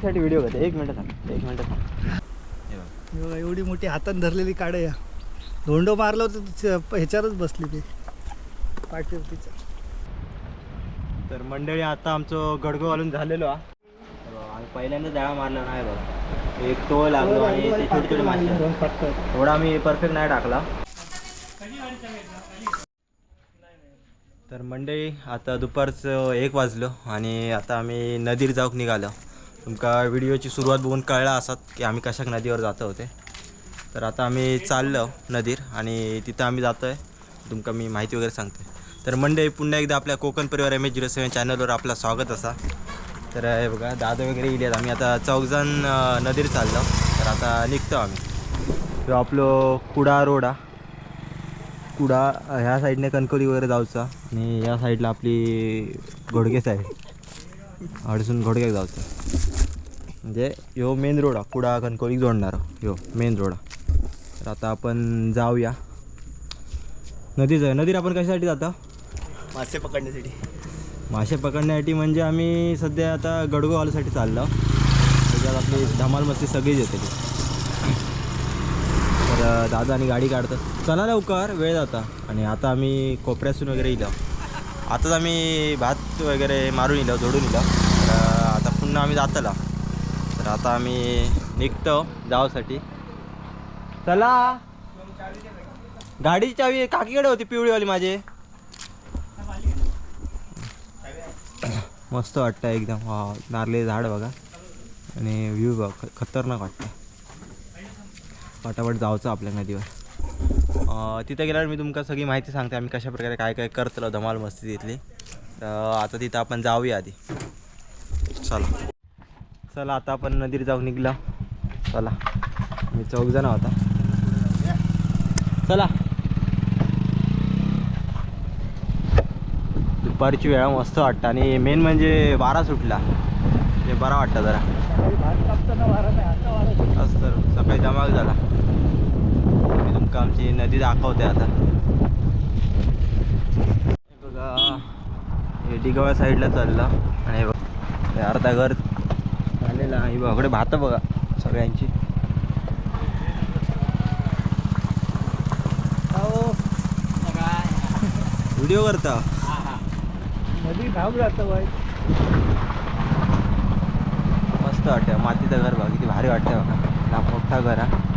साठी व्हिडिओ करते एक मिनिट थांब. एक मिनिट थांब. हे बघ. एवढं- मोठी हातात धरलेली काढ या. धोंडो मारलं होतं तिच्या- ह्याच्यावरच बसली ती. पाठीवरतीच्या तर मंडळी आता आमचं गडगो घालून झालेलो हा. आम्ही पहिल्यांदा जाळा मारला नाही बघ. एक टोळ लागलो आणि ते छोटे छोटे मासे. एवढा आम्ही परफेक्ट नाही टाकला. तर मंडळी आता दुपारचं एक वाजलो आणि आता आम्ही नदीर जाऊक निघालो. तुमका व्हिडिओची सुरुवात बघून कळला असत की आम्ही कशाक नदीवर जातो होते. तर आता आम्ही चाललो नदीर आणि तिथं आम्ही जातो आहे तुमका मी माहिती वगैरे सांगते तर मंडळी पुन्हा एकदा आपल्या कोकण परिवार एम एच झिरो सेवन चॅनलवर आपला स्वागत असा. तर हे बघा दादा वगैरे इले आम्ही आता चौकजण नदीर चाललो. तर आता निघतो आम्ही. तो आपलो कुडा रोडा. कुडा ह्या साईडने कणकवली वगैरे जाऊचा. आणि या साईडला आपली घोडगे साईड अडसून घोडग्याक जाऊचं म्हणजे ह्यो मेन रोड हा कुडा कणकवली जोडणारा. ह्यो मेन रोड हा तर आता आपण जाऊया. नदी जाऊ नदीत आपण कशासाठी जातो? मासे पकडण्यासाठी. मासे पकडण्यासाठी म्हणजे आम्ही सध्या आता गडगो चाललो त्याच्यात आपली धमाल मस्ती सगळीच येते. ती तर दादा आणि गाडी काढतात. चला लवकर वेळ जाता. आणि आता आम्ही कोपऱ्यातून वगैरे इलो. आताच आम्ही भात वगैरे मारून इलो जोडून इलो तर आता पुन्हा आम्ही जातला. तर आता आम्ही निघतो जावासाठी. चला. गाडीची चावी काकीकडे होती पिवळीवाली माझे. मस्त वाटतं एकदम. वा नारळे झाड बघा. आणि व्ह्यू बघ ख- खतरनाक वाटतं फटाफट जायचं आपल्या नदीवर. तिथं गेल्यावर मी तुमका सगळी माहिती सांगते आम्ही कशा प्रकारे काय काय करतलो धमाल मस्ती तिथली. तर आता तिथं आपण जाऊया आधी. चला. चला आता आपण नदीवर जाऊन निघला. चला. मी चौक जण होता चला. दुपारची वेळा मस्त वाटतं आणि मेन म्हणजे वारा सुटला. ते बरा वाटतं जरा. असं सकाळी धमाक झाला. तुमका आमची नदी दाखवते आता. बघा हे डिगवा साईडला चाललं. आणि बघा अर्धा घर झालेला आहे. बघा भात बघा सगळ्यांची. व्हिडिओ करता? नदी घाम जातं बाई मस्त वाटतं मातीचं घर बघा किती भारी वाटतं बघा. मोठा घर हा.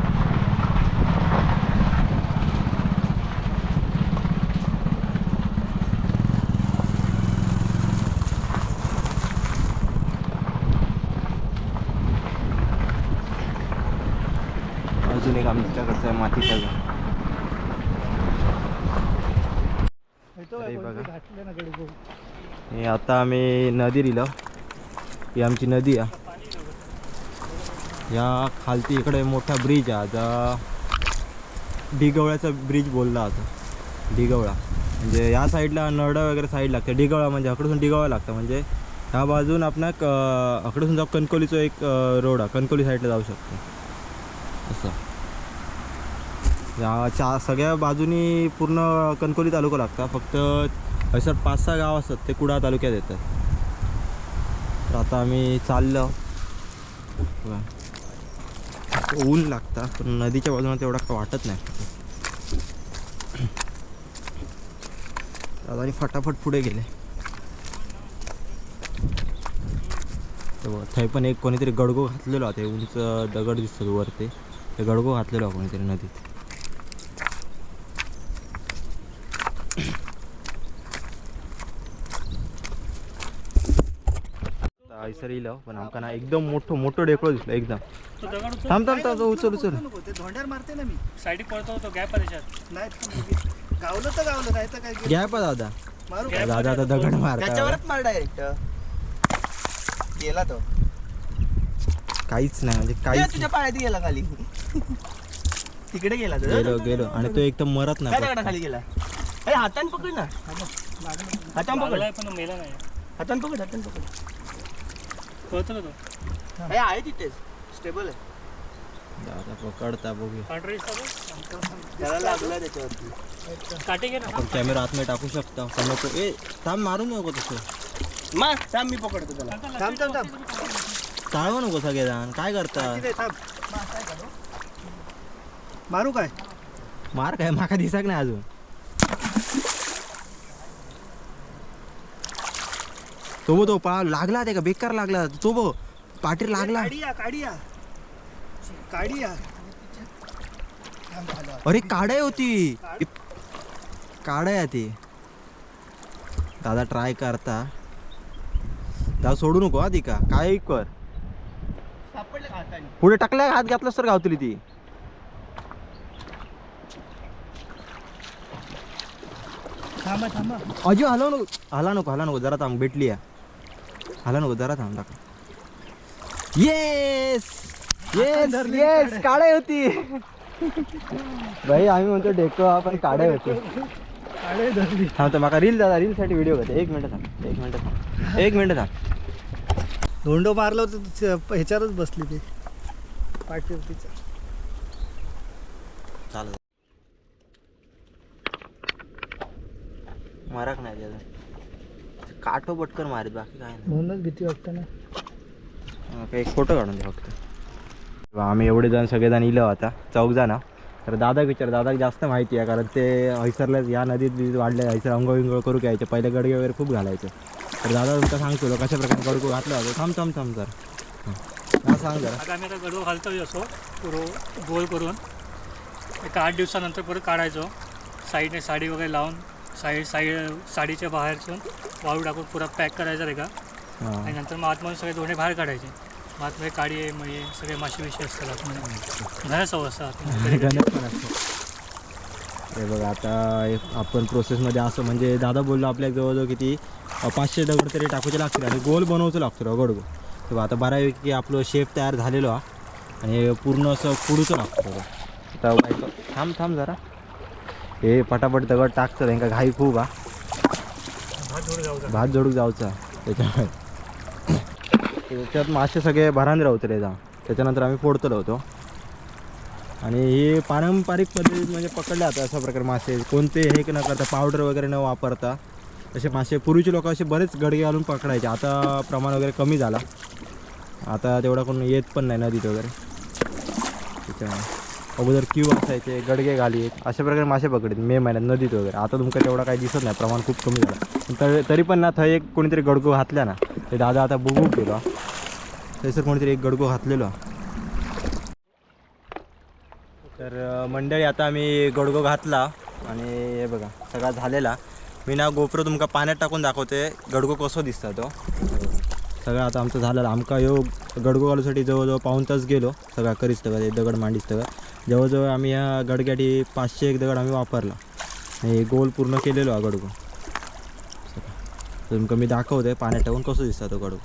अजून एक आमच्याकडचं आहे मातीचं घर हे आता आम्ही नदी दिलं. ही आमची नदी आहे. या खालती इकडे मोठा ब्रिज आहे. जा डिगवळ्याचा ब्रिज बोलला आता डिगवळा म्हणजे या साईडला नरडा वगैरे साईड लागते. डिगवळा म्हणजे अकडून डिगवळा लागतं. म्हणजे ह्या बाजून आपण अकडून जाऊ कणकोलीचा एक रोड आहे. कणकोली साईडला जाऊ शकतो. असं. या चा सगळ्या बाजूनी पूर्ण कणकोली तालुका लागता. फक्त असं पाच सहा गाव असतात ते कुडा तालुक्यात येतात. तर आता आम्ही चाललो. ऊन लागता पण नदीच्या बाजूला तेवढा काय वाटत नाही. आता आम्ही फटाफट पुढे गेले. तर थंय पण एक कोणीतरी गडगो घातलेलो आता ते उंच दगड दिसतो वरती. ते गडगो घातलेलो कोणीतरी नदीत. आयसर येईल पण आमका ना एकदम मोठं मोठं डेकळं दिसलं एकदम. तो दगड उचल थांब थांब थांब उचल उचल. मारते ना मी. साईडिक पळतो होतो गॅप नाही गावलं तर गावलं नाही तर काय केलं? घ्या पा दादा. मारू? दादा आता दगड मारता त्याच्यावरच मार डायरेक्ट. गेला तो. काहीच नाही म्हणजे काहीच तुझ्या पायात गेला खाली. तिकडे गेला तो. गेलो गेलो. आणि तो एकदम मरत नाही दगडा खाली गेला? अरे हातान पकड ना. हातान पकड. पण मेला नाही. हातान पकड हातान पकड. पळतो का तो? अरे आहे तिथेच स्टेबल आहे. दादा पकडता बघूया. पांढरा दिसतो त्याला लागला त्याच्यावरती. काटे घे ना? आपण कॅमेरा आतमध्ये टाकू शकता. पण नको. ए थांब मारू नको तसं. मा थांब मी पकडतो त्याला. थांब थांब थांब चाळवा नको सगळेजण. काय करता? थांब. मारू काय? मार काय? माका दिसाक नाही अजून. तो तो पा लागला ते का? बेकार लागला. तो बो पाटीर लागला. अरे काढाय होती. काढाय ती. दादा ट्राय करता. दादा सोडू नको हा ती का? काय कर? पुढे टाकल्या हात घातलास तर गावतली ती. थांबा थांबा. अजू हलव नको. हला नको हला नको. जरा थांब भेटली या हला नको जरा थांब टाका येस येस येस काढाय होती. भाई आम्ही म्हणतो डेको आपण काढाय होती. थांब तर माका रील दादा रील साठी व्हिडिओ करते एक मिनिट थांब एक मिनिट थांब. एक मिनिट थांब. धोंडो मारलं होतं ह्याच्यावरच बसली ते. पाठीवरतीच्या चालेल. मारक नाही त्याचा काठो पटकन मारीत बाकी काय नाही. म्हणूनच भीती वाटतं ना. हा, काही एक फोटो काढून द्या फक्त. आम्ही एवढे जण सगळेजण इलो आता. चौक जण. तर दादा विचार दादा जास्त माहिती आहे कारण ते हैसरला या नदीत बिदीत वाढले हैसर अंघोळ विंगोळ करू घ्यायचे. पहिले गडगे वगैरे खूप घालायचे. तर दादा तुमका सांगतो कशा प्रकारे गडगो घातला होता? थांब थांब थांब जर. हा. सांग जरा. आता आम्ही आता गडवा घालतोय असो पुरो गोल करून. एक आठ दिवसानंतर परत काढायचो. साईडने साडी वगैरे लावून साईड साईड साडीच्या बाहेरसून वाळू टाकून पुरा पॅक करायचा रे का. आणि नंतर मग आतमधून सगळे दोन्ही बाहेर काढायचे. मग आतमध्ये काडी आहे मग सगळे माशी बिशी असतात आतमध्ये. घराच गणेश पण असतो. हे बघा आता हे आपण प्रोसेसमध्ये असं म्हणजे दादा बोललो आपल्या जवळजवळ किती पाचशे दगड तरी टाकूचे लागतील. आणि गोल बनवचं लागतो रगड तेव्हा आता बऱ्यापैकी आपलं शेप तयार झालेलो हा. आणि पूर्ण असं पुढचं लागतं. आता थांब थांब जरा. हे पटापट दगड टाकतं त्यांना घाई खूप हा भात जोडूक जाऊचा. त्याच्यामुळे त्याच्यात मासे सगळे भरांनी राहतले जा. त्याच्यानंतर आम्ही फोडतलो होतो आणि हे पारंपरिक पद्धतीत म्हणजे पकडले जातात अशा प्रकारे मासे. कोणते हे न करता पावडर वगैरे न वापरता असे मासे. पूर्वीचे लोक असे बरेच गडगे घालून पकडायचे. आता प्रमाण वगैरे कमी झाला. आता तेवढा कोण येत पण नाही नदीत वगैरे. त्याच्यामुळे. अगोदर क्यू असायचे गडगे घाली अशा प्रकारे मासे पकडले मे महिन्यात नदीत वगैरे. आता तुमका तेवढा काही दिसत नाही प्रमाण खूप कमी झालं. तर तरी पण ना थंय एक कोणीतरी गडगो घातला ना ते दादा आता बघू गेलो थंयसर कोणीतरी एक गडगो घातलेलो. तर मंडळी आता आम्ही गडगो घातला आणि हे बघा सगळा झालेला. मी ना गोप्रो तुमका पाण्यात टाकून दाखवते गडगो कसो दिसता तो. सगळं आता आमचं झालं आमका ह्यो गडगोगालूसाठी जवळजवळ पाऊन तास गेलो. सगळा करीस तगं ते दगड मांडीस तगं जवळजवळ आम्ही ह्या गडग्याठी पाचशे एक दगड आम्ही वापरला. आणि गोल पूर्ण केलेलो हा गडगो. तुमका मी दाखवते पाण्यात टाकून कसं दिसता तो गडगो?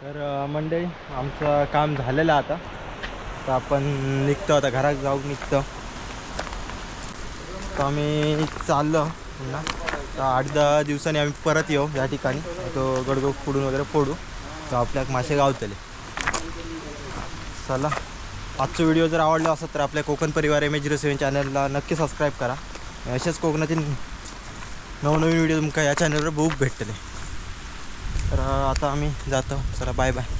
तर अ, मंडळी आमचं काम झालेलं आता. तर आपण निघतो आता घरात जाऊ निघतो. तर आम्ही चाललो पुन्हा. तर आठ दहा दिवसांनी आम्ही परत येऊ या ठिकाणी. तो गडगो फोडून वगैरे फोडू. तर आपल्याक मासे गावतले. चला. आजचा व्हिडिओ जर आवडला असेल तर आपल्या कोकण परिवार एम एच झिरो सेवन चॅनलला नक्की सबस्क्राईब करा. असेच कोकणातील नवनवीन व्हिडिओ तुमका या चॅनलवर खूप भेटतले. तर आता आम्ही जातो. चला बाय बाय